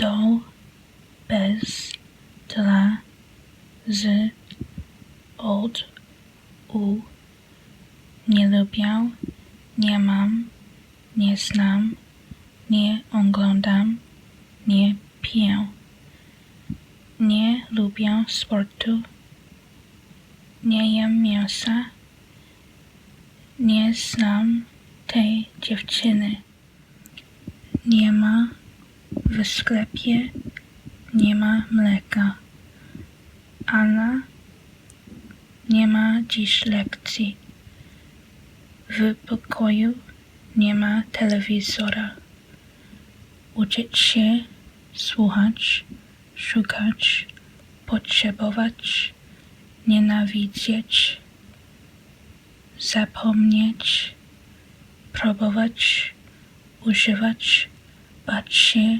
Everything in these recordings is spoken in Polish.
do, bez, dla, z, od, u. Nie lubię, nie mam, nie znam, nie oglądam, nie piję. Nie lubię sportu, nie jem mięsa, nie znam tej dziewczyny. Nie ma w sklepie, nie ma mleka. Anna nie ma dziś lekcji. W pokoju nie ma telewizora. Uczyć się, słuchać, szukać, potrzebować, nienawidzieć, zapomnieć, próbować, używać, bać się,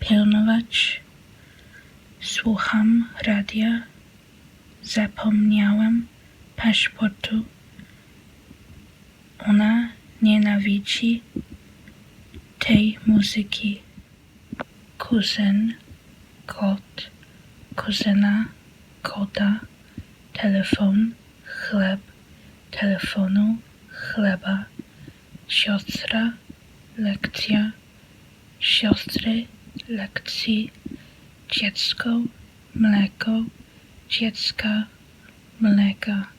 pilnować. Słucham radia, zapomniałem paszportu. Ona nienawidzi tej muzyki. Kuzyn, kot, kuzyna, kota, telefon, chleb, telefonu, chleba, siostra, lekcja, siostry, lekcji, dziecko, mleko, dziecka, mleka.